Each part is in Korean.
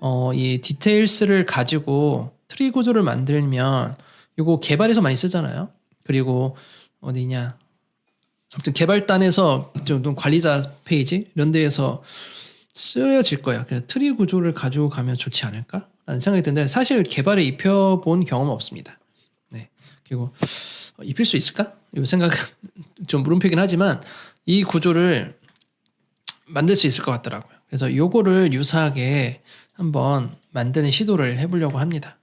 어, 이 디테일스를 가지고 트리 구조를 만들면 이거 개발에서 많이 쓰잖아요. 그리고 어디냐? 아무튼 개발단에서 좀 관리자 페이지 이런 데에서 쓰여질 거야. 그래서 트리 구조를 가지고 가면 좋지 않을까? 라는 생각이 드는데 사실 개발에 입혀본 경험은 없습니다. 네. 그리고 어, 입힐 수 있을까? 이 생각은 좀 물음표긴 하지만 이 구조를 만들 수 있을 것 같더라고요. 그래서 요거를 유사하게 한번 만드는 시도를 해보려고 합니다.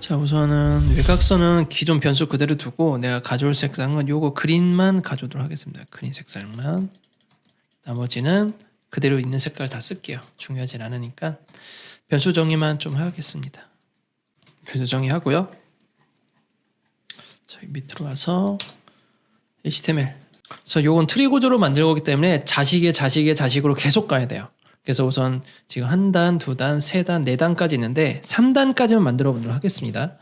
자 우선은 외곽선은 기존 변수 그대로 두고 내가 가져올 색상은 요거 그린만 가져오도록 하겠습니다. 그린 색상만 나머지는 그대로 있는 색깔 다 쓸게요. 중요하진 않으니까 변수 정의만 좀 하겠습니다. 변수 정의하고요. 저희 밑으로 와서 HTML. 그래서 요건 트리 구조로 만들 거기 때문에 자식의 자식의 자식으로 계속 가야 돼요. 그래서 우선 지금 한 단, 두 단, 세 단, 네 단까지 있는데 3단까지만 만들어 보도록 하겠습니다.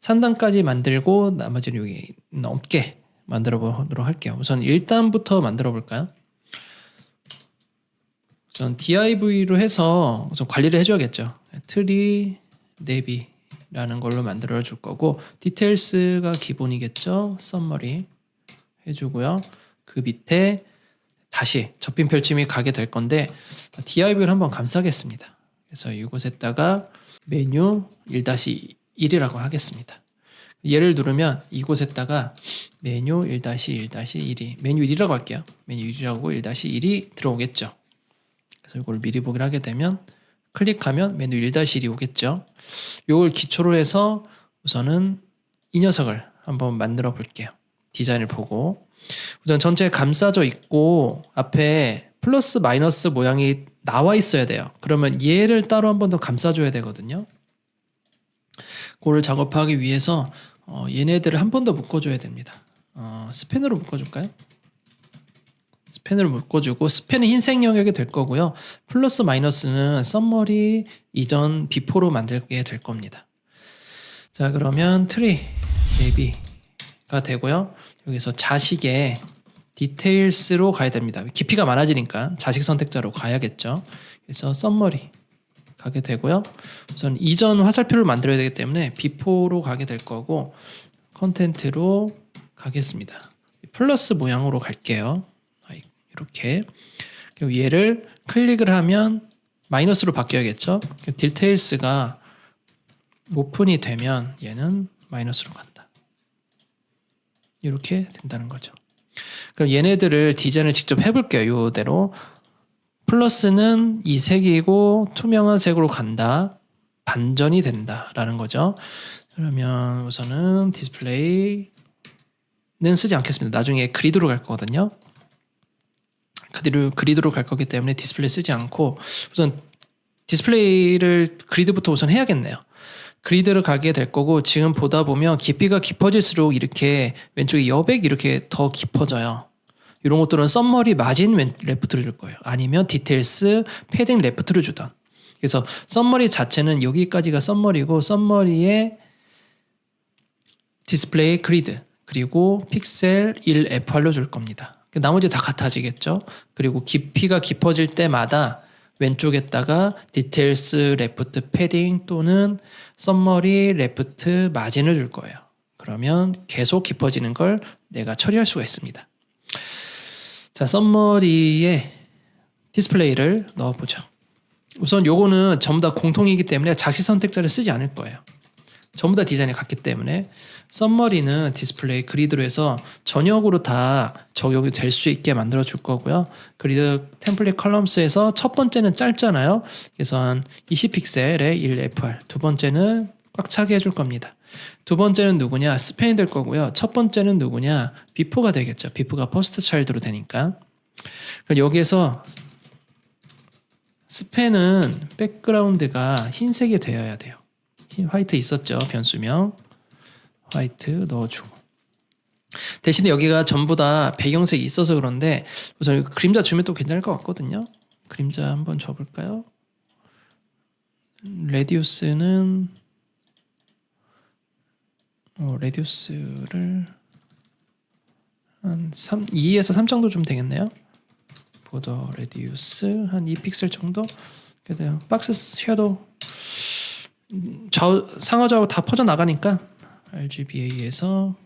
3단까지 만들고 나머지는 여기 넘게 만들어 보도록 할게요. 우선 1단부터 만들어 볼까요? 우선 div로 해서 우선 관리를 해줘야겠죠. 트리 네비라는 걸로 만들어 줄 거고 디테일스가 기본이겠죠. 썸머리 해주고요. 그 밑에 다시 접힌 펼침이 가게 될 건데 div를 한번 감싸겠습니다. 그래서 이곳에다가 메뉴 1-1이라고 하겠습니다. 얘를 누르면 이곳에다가 메뉴 1-1-1이 메뉴 1이라고 할게요. 메뉴 1이라고 1-1이 들어오겠죠. 그래서 이걸 미리 보기를 하게 되면 클릭하면 메뉴 1-1이 오겠죠. 이걸 기초로 해서 우선은 이 녀석을 한번 만들어 볼게요. 디자인을 보고 우선 전체 감싸져 있고 앞에 플러스 마이너스 모양이 나와 있어야 돼요. 그러면 얘를 따로 한 번 더 감싸줘야 되거든요. 그거를 작업하기 위해서 어, 얘네들을 한 번 더 묶어줘야 됩니다. 어, 스펜으로 묶어줄까요? 스펜으로 묶어주고 스펜은 흰색 영역이 될 거고요. 플러스 마이너스는 썸머리 이전 비포로 만들게 될 겁니다. 자 그러면 트리 네비가 되고요. 여기서 자식의 디테일스로 가야 됩니다. 깊이가 많아지니까 자식 선택자로 가야겠죠. 그래서 썸머리 가게 되고요. 우선 이전 화살표를 만들어야 되기 때문에 비포로 가게 될 거고 컨텐트로 가겠습니다. 플러스 모양으로 갈게요. 아, 이렇게 그리고 얘를 클릭을 하면 마이너스로 바뀌어야겠죠. 디테일스가 오픈이 되면 얘는 마이너스로 간다. 이렇게 된다는 거죠. 그럼 얘네들을 디자인을 직접 해볼게요. 이대로 플러스는 이 색이고 투명한 색으로 간다. 반전이 된다라는 거죠. 그러면 우선은 디스플레이는 쓰지 않겠습니다. 나중에 그리드로 갈 거거든요. 그대로 그리드로 갈 거기 때문에 디스플레이 쓰지 않고 우선 디스플레이를 그리드부터 우선 해야겠네요. 그리드를 가게 될 거고 지금 보다 보면 깊이가 깊어질수록 이렇게 왼쪽에 여백 이렇게 더 깊어져요. 이런 것들은 썸머리 마진 레프트를 줄 거예요. 아니면 디테일스 패딩 레프트를 주던. 그래서 썸머리 자체는 여기까지가 썸머리고 썸머리에 디스플레이 그리드 그리고 픽셀 1 F8로 줄 겁니다. 나머지 다 같아지겠죠. 그리고 깊이가 깊어질 때마다 왼쪽에다가 디테일스 레프트 패딩 또는 썸머리 레프트 마진을 줄 거예요. 그러면 계속 깊어지는 걸 내가 처리할 수가 있습니다. 자, 썸머리에 디스플레이를 넣어보죠. 우선 요거는 전부 다 공통이기 때문에 자식 선택자를 쓰지 않을 거예요. 전부 다 디자인이 같기 때문에 썸머리는 디스플레이 그리드로 해서 전역으로 다 적용이 될 수 있게 만들어 줄 거고요. 그리드 템플릿 컬럼스에서 첫 번째는 짧잖아요. 그래서 한 20픽셀의 1FR. 두 번째는 꽉 차게 해줄 겁니다. 두 번째는 누구냐? 스페인 될 거고요. 첫 번째는 누구냐? 비포가 되겠죠. 비포가 퍼스트 차일드로 되니까. 그럼 여기에서 스펜은 백그라운드가 흰색이 되어야 돼요. 화이트 있었죠. 변수명. 화이트 넣어주고 대신에 여기가 전부 다 배경색이 있어서 그런데 우선 그림자 주면 또 괜찮을 것 같거든요. 그림자 한번 줘볼까요? 레디우스는 어, 레디우스를 한 3, 2에서 3 정도 좀 되겠네요. 보더 레디우스 한 2픽셀 정도. 박스 섀도우 좌우 상하 좌우 다 퍼져 나가니까 RGBA에서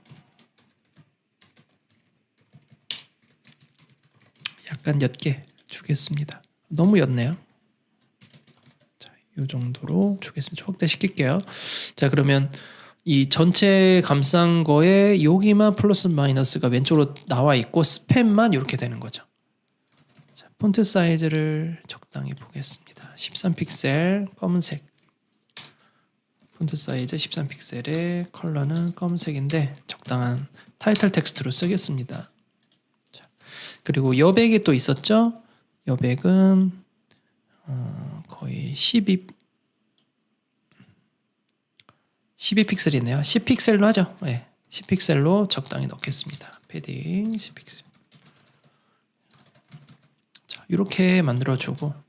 약간 옅게 주겠습니다. 너무 옅네요. 자, 이 정도로 주겠습니다. 확대 시킬게요. 자, 그러면 이 전체 감싼 거에 여기만 플러스 마이너스가 왼쪽으로 나와 있고 스팸만 이렇게 되는 거죠. 자, 폰트 사이즈를 적당히 보겠습니다. 13픽셀 검은색. 폰트 사이즈 13픽셀의 컬러는 검은색인데 적당한 타이틀 텍스트로 쓰겠습니다. 자, 그리고 여백이 또 있었죠? 여백은 어, 거의 12 12픽셀이네요. 10픽셀로 하죠. 네, 10픽셀로 적당히 넣겠습니다. 패딩 10픽셀. 자, 이렇게 만들어주고, 음,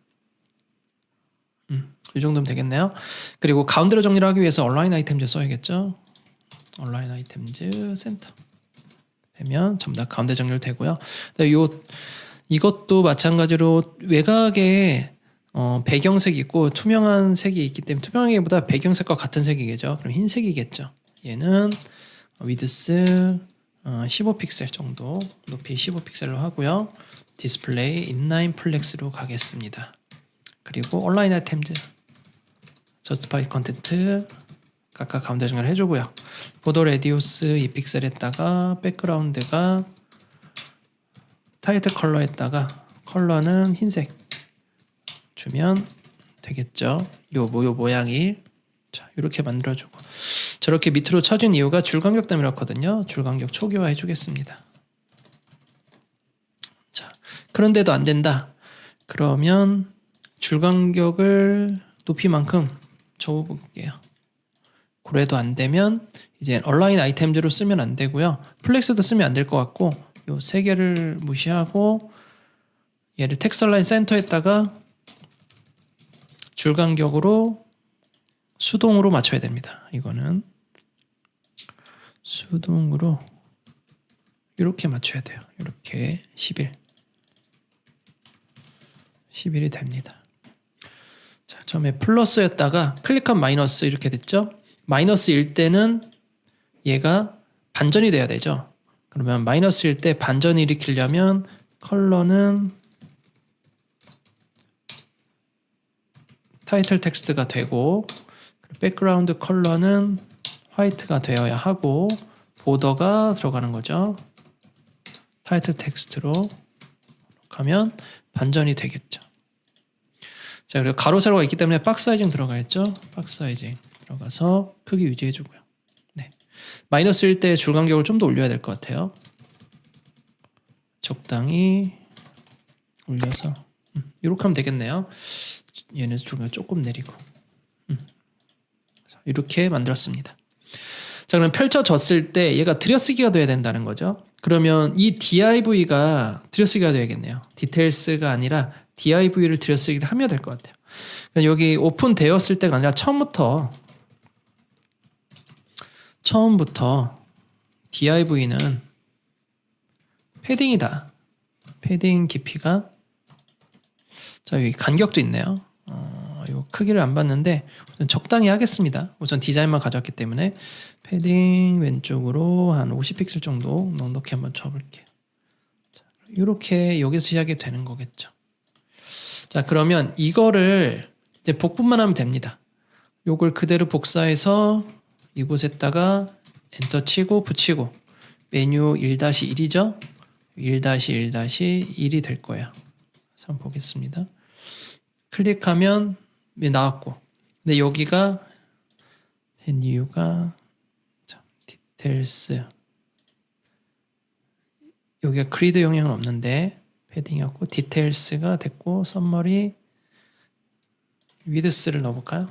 이 정도면 되겠네요. 그리고 가운데로 정리를 하기 위해서 온라인 아이템즈 써야겠죠. 온라인 아이템즈 센터 되면 전부 다 가운데 정렬되고요. 요 이것도 마찬가지로 외곽에 어, 배경색이 있고 투명한 색이 있기 때문에 투명하기보다 배경색과 같은 색이겠죠. 그럼 흰색이겠죠. 얘는 위드스 어, 15픽셀 정도 높이 15픽셀로 하고요. 디스플레이 인라인 플렉스로 가겠습니다. 그리고 온라인 아이템즈 저스티파이 컨텐트 각각 가운데 정렬 해주고요. 보도 레디우스 2픽셀에다가 백그라운드가 타이틀 컬러에다가 컬러는 흰색 주면 되겠죠. 요, 모- 요 모양이 자 이렇게 만들어주고 저렇게 밑으로 쳐진 이유가 줄 간격 때문에 그렇거든요. 줄 간격 초기화 해주겠습니다. 자 그런데도 안 된다. 그러면 줄 간격을 높이만큼 접어볼게요. 그래도 안 되면 이제 온라인 아이템즈로 쓰면 안 되고요. 플렉스도 쓰면 안 될 것 같고 요 세 개를 무시하고 얘를 텍스트라인 센터에다가 줄 간격으로 수동으로 맞춰야 됩니다. 이거는 수동으로 이렇게 맞춰야 돼요. 이렇게 11 11이 됩니다. 자, 처음에 플러스였다가 클릭한 마이너스 이렇게 됐죠? 마이너스일 때는 얘가 반전이 돼야 되죠. 그러면 마이너스일 때 반전 일으키려면 컬러는 타이틀 텍스트가 되고 백그라운드 컬러는 화이트가 되어야 하고 보더가 들어가는 거죠. 타이틀 텍스트로 하면 반전이 되겠죠. 자 그리고 가로 세로가 있기 때문에 박스 사이징 들어가겠죠. 박스 사이징 들어가서 크기 유지해 주고요. 네 마이너스일 때 줄 간격을 좀 더 올려야 될 것 같아요. 적당히 올려서 음, 이렇게 하면 되겠네요. 얘는 중간 조금 내리고 음. 자, 이렇게 만들었습니다. 자 그럼 펼쳐졌을 때 얘가 들여쓰기가 돼야 된다는 거죠. 그러면 이 div가 들여쓰기가 돼야겠네요. 디테일스가 아니라 div를 들여쓰기를 하면 될 것 같아요. 그럼 여기 오픈되었을 때가 아니라 처음부터 처음부터 div는 패딩이다. 패딩 깊이가 자 여기 간격도 있네요. 어, 요 크기를 안 봤는데 적당히 하겠습니다. 우선 디자인만 가져왔기 때문에 패딩 왼쪽으로 한 50픽셀 정도 넉넉히 한번 쳐볼게요. 자, 이렇게 여기서 시작이 되는 거겠죠. 자 그러면 이거를 이제 복분만 하면 됩니다. 요걸 그대로 복사해서 이곳에다가 엔터 치고 붙이고 메뉴 1-1이죠. 1-1-1이 될 거예요. 한번 보겠습니다. 클릭하면 네, 나왔고 근데 여기가 된 이유가 자, 디테일스 여기가 그리드 영향은 없는데 패딩이었고 디테일스가 됐고 썸머리 위드스를 넣어볼까요?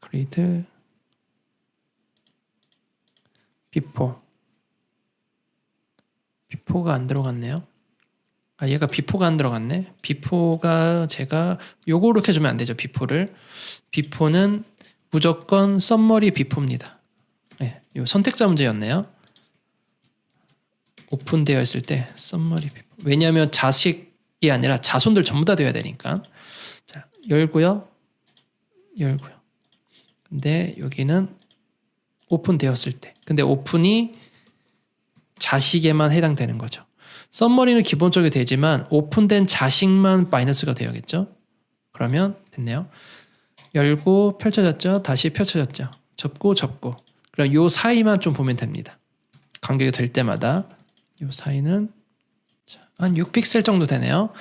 그리드 비포 비포가 안 들어갔네요. 아 얘가 비포가 안 들어갔네. 비포가 제가 요거 이렇게 주면 안 되죠. 비포를 비포는 무조건 썸머리 비포입니다. 네, 요 선택자 문제였네요. 오픈되어 있을 때 썸머리. 왜냐하면 자식이 아니라 자손들 전부 다 돼야 되니까. 자 열고요. 열고요. 근데 여기는 오픈되었을 때. 근데 오픈이 자식에만 해당되는 거죠. 썸머리는 기본적으로 되지만 오픈된 자식만 마이너스가 되어야겠죠. 그러면 됐네요. 열고 펼쳐졌죠. 다시 펼쳐졌죠. 접고 접고. 그럼 요 사이만 좀 보면 됩니다. 간격이 될 때마다 요 사이는 자, 한 6픽셀 정도 되네요.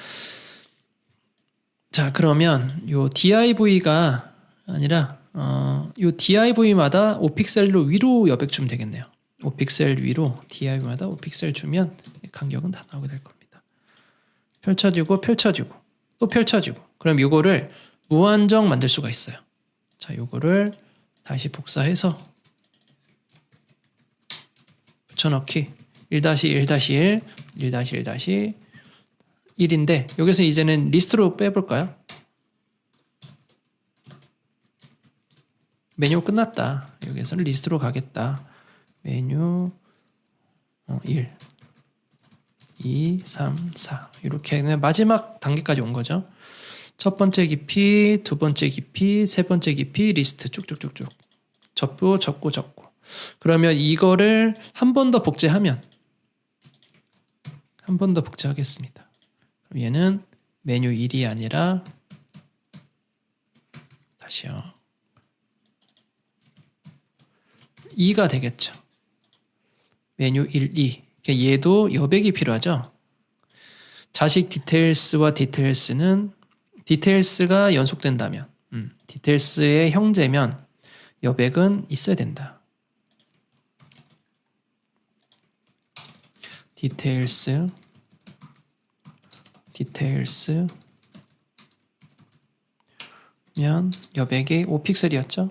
자 그러면 요 DIV가 아니라 어, 요 DIV마다 5픽셀로 위로 여백 주면 되겠네요. 5픽셀 위로 DIV마다 5픽셀 주면 간격은 다 나오게 될 겁니다. 펼쳐지고 펼쳐지고 또 펼쳐지고 그럼 요거를 무한정 만들 수가 있어요. 자 요거를 다시 복사해서 붙여넣기 1-1-1 1-1 1인데 여기서 이제는 리스트로 빼볼까요? 메뉴 끝났다. 여기서는 리스트로 가겠다. 메뉴 어, 1, 2, 3, 4 이렇게 마지막 단계까지 온 거죠. 첫 번째 깊이, 두 번째 깊이, 세 번째 깊이 리스트 쭉쭉쭉쭉 접고 접고 접고 그러면 이거를 한 번 더 복제하면 한 번 더 복제하겠습니다. 그럼 얘는 메뉴 1이 아니라 다시요. 2가 되겠죠. 메뉴 1, 2. 그러니까 얘도 여백이 필요하죠. 자식 디테일스와 디테일스는 디테일스가 연속된다면, 음, 디테일스의 형제면 여백은 있어야 된다. 디테일스, 디테일스, 면 여백이 5픽셀이었죠?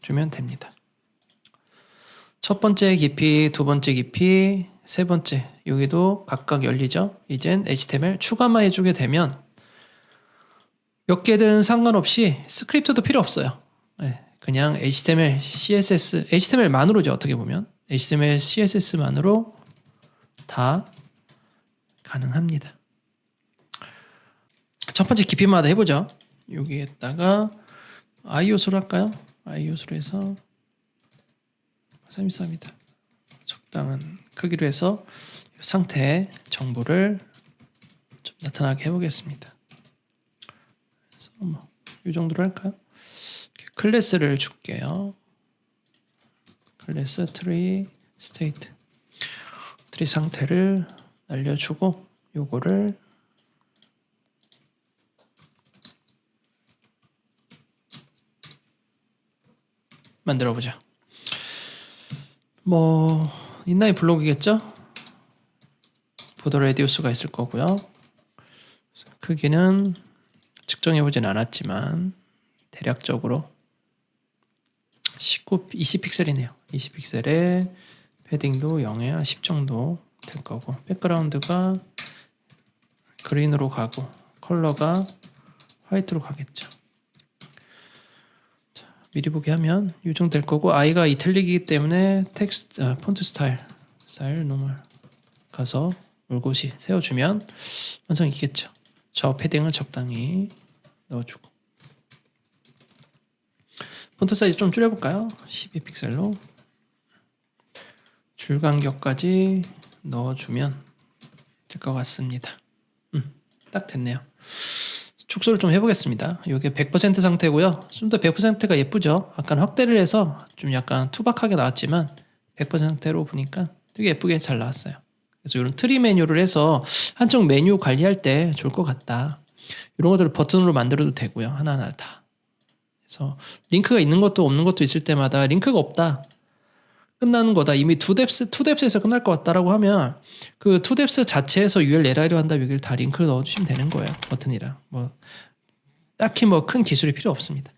주면 됩니다. 첫 번째 깊이, 두 번째 깊이, 세 번째 여기도 각각 열리죠. 이젠 HTML 추가만 해주게 되면 몇 개든 상관없이 스크립트도 필요 없어요. 네, 그냥 HTML, CSS, HTML만으로죠. 어떻게 보면 HTML, CSS만으로 다 가능합니다. 첫 번째 깊이마다 해보죠. 여기에다가 요소로 할까요? 요소로 해서 33이다. 적당한 크기로 해서 상태 정보를 좀 나타나게 해보겠습니다. 그래서 뭐 이 정도로 할까요? 클래스를 줄게요. 클래스 트리 스테이트 트리 상태를 날려주고 요거를 만들어 보자. 뭐 인나이 블록이겠죠? 보더 레디우스가 있을 거고요. 크기는 측정해 보진 않았지만 대략적으로 19, 20픽셀이네요. 20픽셀에 패딩도 0에 10 정도 될 거고 백그라운드가 그린으로 가고 컬러가 화이트로 가겠죠. 미리 보기 하면 이 정도 될 거고 i가 이틀릭이기 때문에 텍스트 아, 폰트 스타일 스타일 노멀 가서 물고시 세워주면 완성 있겠죠. 저 패딩을 적당히 넣어주고 폰트 사이즈 좀 줄여볼까요? 12픽셀로 줄 간격까지 넣어주면 될 것 같습니다. 음, 딱 됐네요. 축소를 좀 해보겠습니다. 이게 100% 상태고요. 좀 더 100%가 예쁘죠. 아까 확대를 해서 좀 약간 투박하게 나왔지만 100% 상태로 보니까 되게 예쁘게 잘 나왔어요. 그래서 이런 트리 메뉴를 해서 한쪽 메뉴 관리할 때 좋을 것 같다. 이런 것들을 버튼으로 만들어도 되고요. 하나하나 다. 그래서 링크가 있는 것도 없는 것도 있을 때마다 링크가 없다. 끝나는 거다. 이미 투뎁스, 투 뎁스에서 끝날 것 같다라고 하면 그 투 뎁스 자체에서 URL이라고 한다 여기를 다 링크를 넣어주시면 되는 거예요. 버튼이랑. 뭐 딱히 뭐 큰 기술이 필요 없습니다.